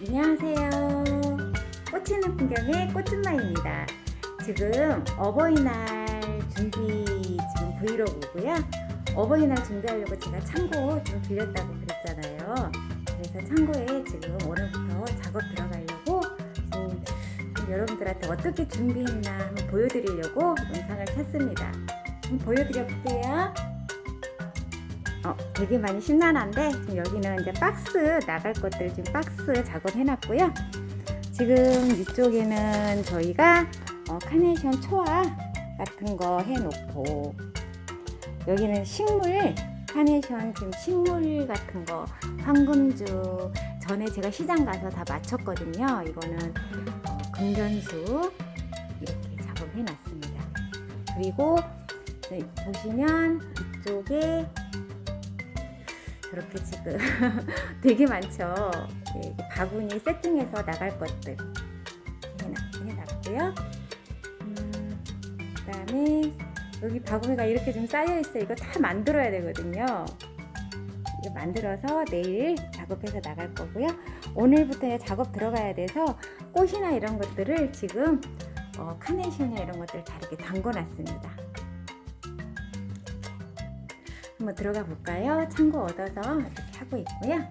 안녕하세요. 꽃치는 풍경의 꽃준마입니다. 지금 어버이날 준비 지금 브이로그고요. 어버이날 준비하려고 제가 창고 좀 빌렸다고 그랬잖아요. 그래서 창고에 지금 오늘부터 작업 들어가려고 여러분들한테 어떻게 준비했나 한번 보여드리려고 영상을 켰습니다. 한번 보여드려 볼게요. 어, 되게 많이 심란한데 지금 여기는 이제 박스 나갈 것들 지금 박스 작업해놨고요. 지금 이쪽에는 저희가 어, 카네이션 초아 같은 거 해놓고 여기는 식물 카네이션 지금 식물 같은 거 황금주 전에 제가 시장 가서 다 맞췄거든요. 이거는 어, 금전수 이렇게 작업해놨습니다. 그리고 네, 보시면 이쪽에 저렇게 지금 되게 많죠. 예, 바구니 세팅해서 나갈 것들 해놨, 해놨고요. 음, 그다음에 여기 바구니가 이렇게 좀 쌓여 있어요. 이거 다 만들어야 되거든요. 이거 만들어서 내일 작업해서 나갈 거고요. 오늘부터 작업 들어가야 돼서 꽃이나 이런 것들을 지금 어, 카네이션이나 이런 것들 다 이렇게 담궈 놨습니다. 한번 들어가 볼까요? 창고 얻어서 이렇게 하고 있고요.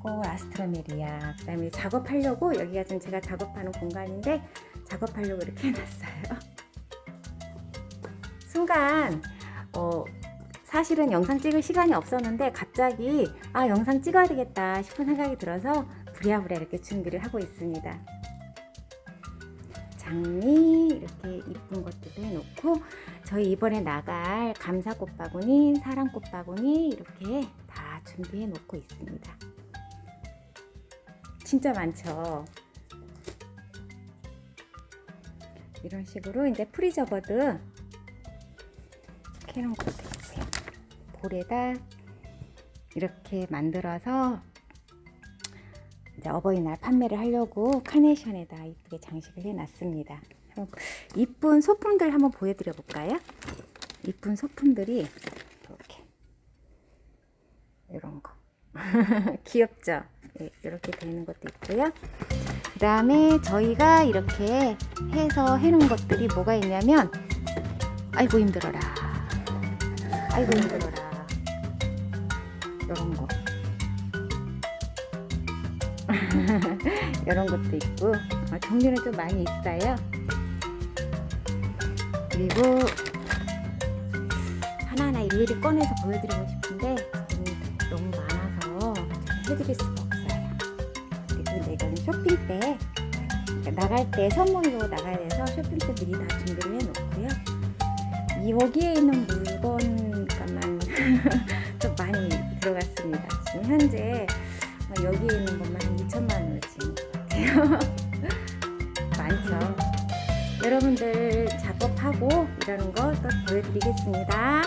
꽃 아스트로메리아 그 다음에 작업하려고 여기가 좀 제가 작업하는 공간인데 작업하려고 이렇게 해놨어요. 순간 어, 사실은 영상 찍을 시간이 없었는데 갑자기 아 영상 찍어야 되겠다 싶은 생각이 들어서 부랴부랴 이렇게 준비를 하고 있습니다. 장미 이렇게 이쁜 것들도 해놓고 저희 이번에 나갈 감사꽃 바구니, 사랑꽃 바구니 이렇게 다 준비해 놓고 있습니다. 진짜 많죠. 이런 식으로 이제 프리저버드 캐런 것도 있고요. 볼에다 이렇게 만들어서 이제 어버이날 판매를 하려고 카네이션에다 이쁘게 장식을 해놨습니다. 이쁜 소품들 한번 보여드려 볼까요? 이쁜 소품들이 이렇게 이런 거 귀엽죠? 네, 이렇게 되는 것도 있고요. 그 다음에 저희가 이렇게 해서 해놓은 것들이 뭐가 있냐면 아이고 힘들어라 아이고 힘들어라 이런 거 이런 것도 있고 어, 종류는 좀 많이 있어요. 그리고 하나하나 일일이 꺼내서 보여드리고 싶은데 너무 많아서 해드릴 수가 없어요. 그리고 이거는 쇼핑 때 그러니까 나갈 때 선물로 나가야 돼서 쇼핑 때 미리 다 준비를 해놓고요. 이 여기에 있는 물건 값만 좀 많이 들어갔습니다. 지금 현재 여기에 있는 것만 한 2천만 원을 지금 같아요. 많죠. 여러분들 작업하고 이러는 거 또 보여드리겠습니다.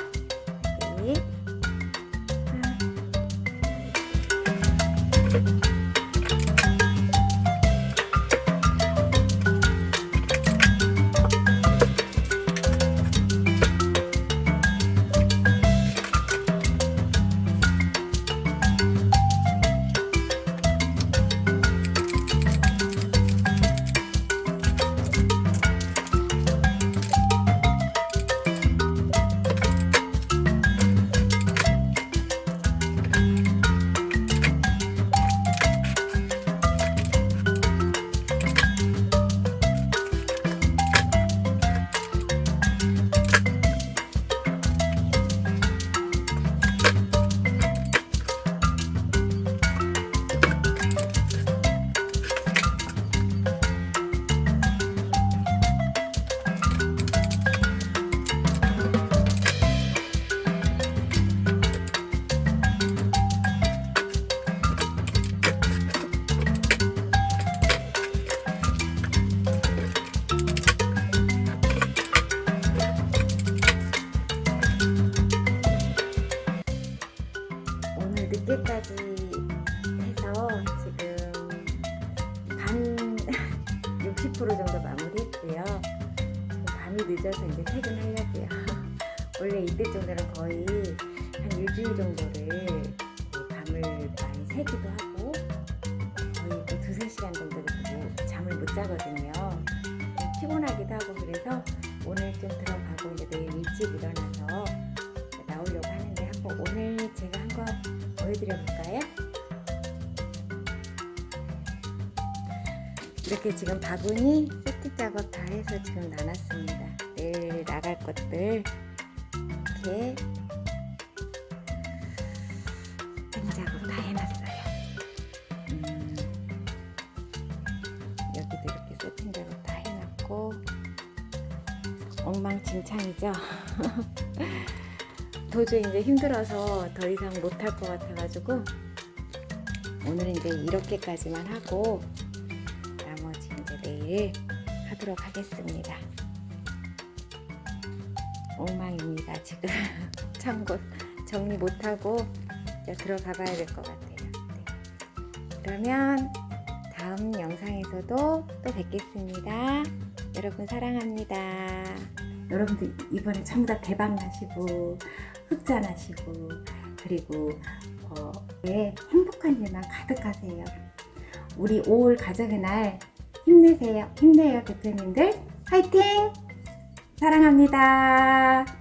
늦게까지 해서 지금 반 60% 정도 마무리했고요. 밤이 늦어서 이제 퇴근하려고요. 원래 이때 정도는 거의 한 일주일 정도를 밤을 많이 새기도 하고 두세 시간 정도 그리고 잠을 못 자거든요. 좀 피곤하기도 하고 그래서 오늘 좀 들어가고 이제 내일 일찍 일어나서 나오려고 하는데 한번 오늘 제가 한 거 보여드려 볼까요? 이렇게 지금 바구니 세팅 작업 다 해서 지금 나눴습니다. 내일 나갈 것들 이렇게 세팅 작업 다 해놨어요. 음, 여기도 이렇게 세팅 작업 다 해놨고 엉망진창이죠. 도저히 이제 힘들어서 더 이상 못할 것 같아가지고 오늘은 이제 이렇게까지만 하고 나머지 이제 내일 하도록 하겠습니다. 엉망입니다 지금 참고 정리 못하고 이제 들어가 봐야 될 것 같아요. 네. 그러면 다음 영상에서도 또 뵙겠습니다. 여러분 사랑합니다. 여러분들 이번에 전부 다 대박 나시고 흑자 나시고 그리고 어, 네, 행복한 일만 가득하세요. 우리 5월 가정의 날 힘내세요. 힘내요 대표님들. 화이팅! 사랑합니다.